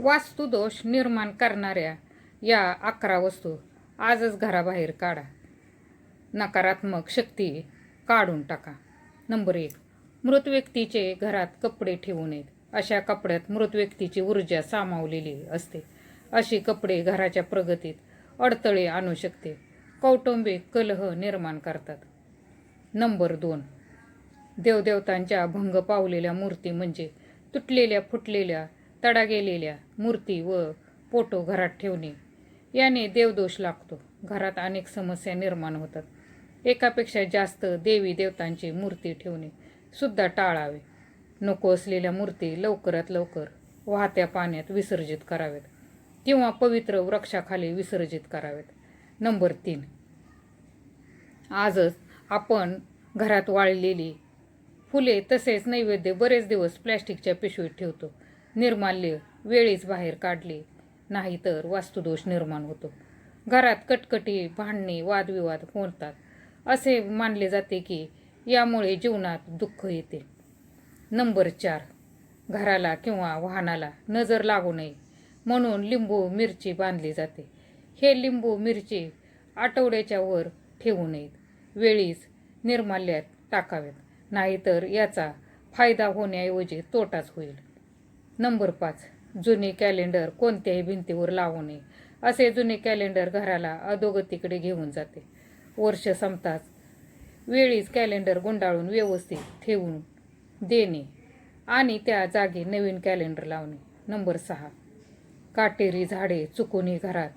वास्तुदोष निर्माण करणाऱ्या या अकरा वस्तू आजच घराबाहेर काढा. नकारात्मक शक्ती काढून टाका. नंबर एक मृत व्यक्तीचे घरात कपडे ठेवू नयेत. अशा कपड्यात मृत व्यक्तीची ऊर्जा सामावलेली असते. अशी कपडे घराच्या प्रगतीत अडथळे आणू शकते. कौटुंबिक कलह निर्माण करतात. नंबर दोन देवदेवतांच्या भंग पावलेल्या मूर्ती म्हणजे तुटलेल्या फुटलेल्या तडा गेलेल्या मूर्ती व पोटो घरात ठेवणे याने देवदोष लागतो. घरात अनेक समस्या निर्माण होतात. एकापेक्षा जास्त देवी देवतांची मूर्ती ठेवणे सुद्धा टाळावे. नको असलेल्या मूर्ती लवकरात लवकर वाहत्या पाण्यात विसर्जित कराव्यात किंवा पवित्र वृक्षाखाली विसर्जित करावेत नंबर तीन. आजच आपण घरात वाळलेली फुले तसेच नैवेद्य बरेच दिवस प्लॅस्टिकच्या पिशवीत ठेवतो. निर्माल्य वेळीच बाहेर काढले. नाहीतर वास्तुदोष निर्माण होतो. घरात कटकटी भांडणे वादविवाद होतात असे मानले जाते की यामुळे जीवनात दुःख येते. नंबर चार. घराला किंवा वाहनाला नजर लागू नये. म्हणून लिंबू मिरची बांधली जाते. हे लिंबू मिरची आठवड्याच्या वर ठेवू नयेत. वेळीच निर्माल्यात टाकावेत. नाहीतर याचा फायदा होण्याऐवजी तोटाच होईल. नंबर पाच जुने कॅलेंडर कोणत्याही भिंतीवर लावू नये. असे जुने कॅलेंडर घराला अधोगतीकडे घेऊन जाते. वर्ष संपताच वेळीच कॅलेंडर गुंडाळून व्यवस्थित ठेवून देणे आणि त्या जागी नवीन कॅलेंडर लावणे. नंबर सहा काटेरी झाडे चुकूनही घरात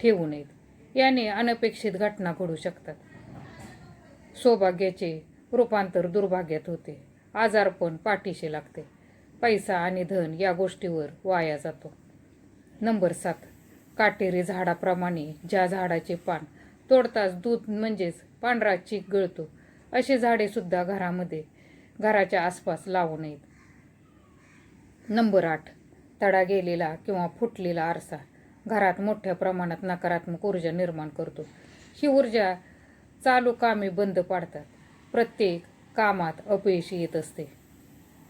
ठेवू नयेत. याने अनपेक्षित घटना घडू शकतात. सौभाग्याचे रूपांतर दुर्भाग्यात होते. आजारपण पाठीशी लागते. पैसा आणि धन या गोष्टीवर वाया जातो. नंबर सात. काटेरी झाडाप्रमाणे ज्या झाडाचे पान तोडताच दूध म्हणजेच पांढरा चीक गळतो अशी झाडेसुद्धा घरामध्ये घराच्या आसपास लावू नयेत. नंबर आठ. तडा गेलेला किंवा फुटलेला आरसा घरात मोठ्या प्रमाणात नकारात्मक ऊर्जा निर्माण करतो. ही ऊर्जा चालू कामे बंद पाडतात. प्रत्येक कामात अपयशी येत असते.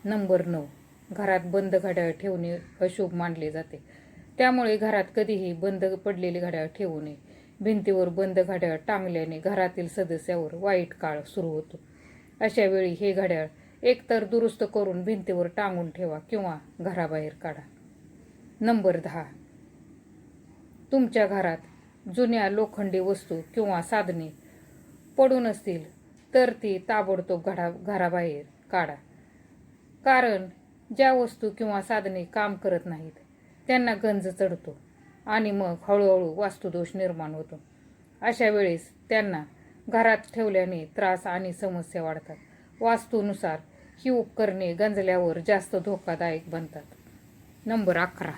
नंबर नऊ. घरात बंद घड्याळ ठेवणे अशुभ मानले जाते. त्यामुळे घरात कधीही बंद पडलेले घड्याळ ठेवू नये. भिंतीवर बंद घड्याळ टांगल्याने घरातील सदस्यावर वाईट काळ सुरू होतो. अशा वेळी हे घड्याळ एकतर दुरुस्त करून भिंतीवर टांगून ठेवा किंवा घराबाहेर काढा. नंबर दहा. तुमच्या घरात जुन्या लोखंडी वस्तू किंवा साधने पडून असतील तर ती ताबडतोब घडा घराबाहेर काढा. कारण ज्या वस्तू किंवा साधने काम करत नाहीत त्यांना गंज चढतो आणि मग हळूहळू वास्तुदोष निर्माण होतो. अशा वेळेस त्यांना घरात ठेवल्याने त्रास आणि समस्या वाढतात. वास्तूनुसार ही उपकरणे गंजल्यावर जास्त धोकादायक बनतात. नंबर अकरा.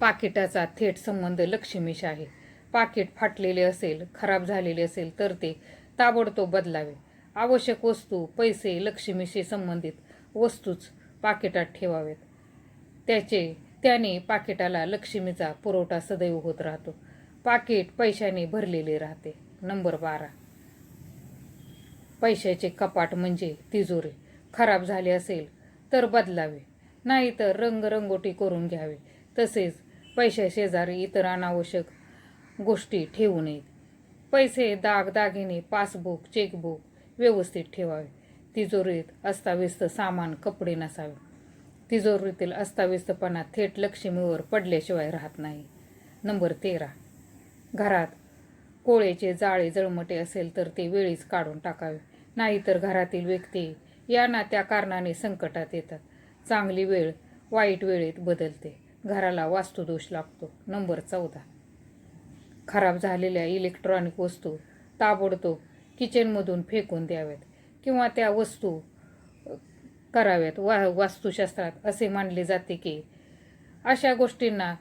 पाकिटाचा थेट संबंध लक्ष्मीशी आहे. पाकिट फाटलेले असेल खराब झालेले असेल तर ते ताबडतोब बदलावे. आवश्यक वस्तू पैसे लक्ष्मीशी संबंधित वस्तूच पाकिटात ठेवावेत. त्याचे त्याने पाकिटाला लक्ष्मीचा पुरवठा सदैव होत राहतो. पाकिट पैशाने भरलेले राहते. नंबर बारा. पैशाचे कपाट म्हणजे तिजोरी. खराब झाले असेल तर बदलावे. नाहीतर रंगरंगोटी करून घ्यावे. तसेच पैशाशेजारी इतर अनावश्यक गोष्टी ठेवू नयेत. पैसे दागदागिने पासबुक चेकबुक व्यवस्थित ठेवावे. तिजोरीत अस्ताव्यस्त सामान कपडे नसावे. तिजोरीतील अस्ताव्यस्तपणा थेट लक्ष्मीवर पडल्याशिवाय राहत नाही. नंबर तेरा. घरात कोळेचे जाळे जळमटे असेल तर ते वेळीच काढून टाकावे. नाहीतर घरातील व्यक्ती या ना त्या कारणाने संकटात येतात. चांगली वेळ वाईट वेळेत बदलते. घराला वास्तुदोष लागतो. नंबर चौदा. खराब झालेल्या इलेक्ट्रॉनिक वस्तू ताबडतोब किचनमधून फेकून द्याव्यात. किंवा त्या वस्तू कराव्यात वा वास्तुशास्त्रात असे मानले जाते की अशा गोष्टींना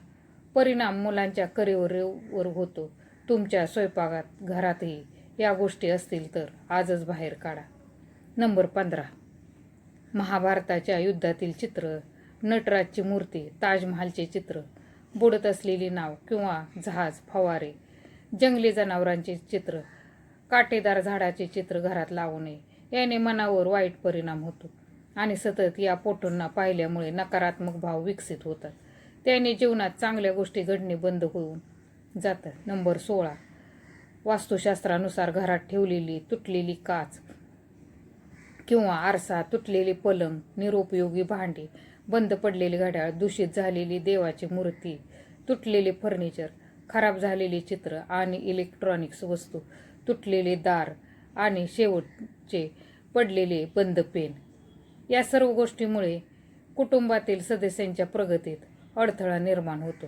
परिणाम मुलांच्या करिअरवर होतो. तुमच्या स्वयंपाकात घरातही या गोष्टी असतील तर आजच बाहेर काढा. नंबर पंधरा. महाभारताच्या युद्धातील चित्र नटराजची मूर्ती ताजमहालचे चित्र बुडत असलेली नाव किंवा जहाज फवारे जंगली जनावरांचे चित्र काटेदार झाडाचे चित्र घरात लावू नये. याने मनावर वाईट परिणाम होतो. आणि सतत या फोटोंना पाहिल्यामुळे नकारात्मक भाव विकसित होतात. त्याने जीवनात चांगल्या गोष्टी घडणे बंद होऊन जातं. नंबर सोळा. वास्तुशास्त्रानुसार घरात ठेवलेली तुटलेली काच किंवा आरसा तुटलेले पलंग निरुपयोगी भांडी बंद पडलेले घड्याळ दूषित झालेली देवाची मूर्ती तुटलेले फर्निचर खराब झालेली चित्र आणि इलेक्ट्रॉनिक्स वस्तू तुटलेले दार आणि शेवटचे पडलेले बंद पेन या सर्व गोष्टीमुळे कुटुंबातील सदस्यांच्या प्रगतीत अडथळा निर्माण होतो.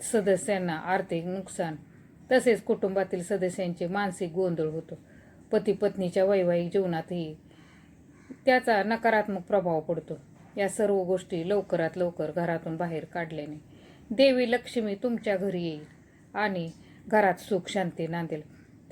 सदस्यांना आर्थिक नुकसान तसेच कुटुंबातील सदस्यांचे मानसिक गोंधळ होतो. पती पत्नीच्या वैवाहिक जीवनातही त्याचा नकारात्मक प्रभाव पडतो. या सर्व गोष्टी लवकरात लवकर घरातून बाहेर काढल्याने देवी लक्ष्मी तुमच्या घरी येईल आणि घरात सुख शांती नांदेल.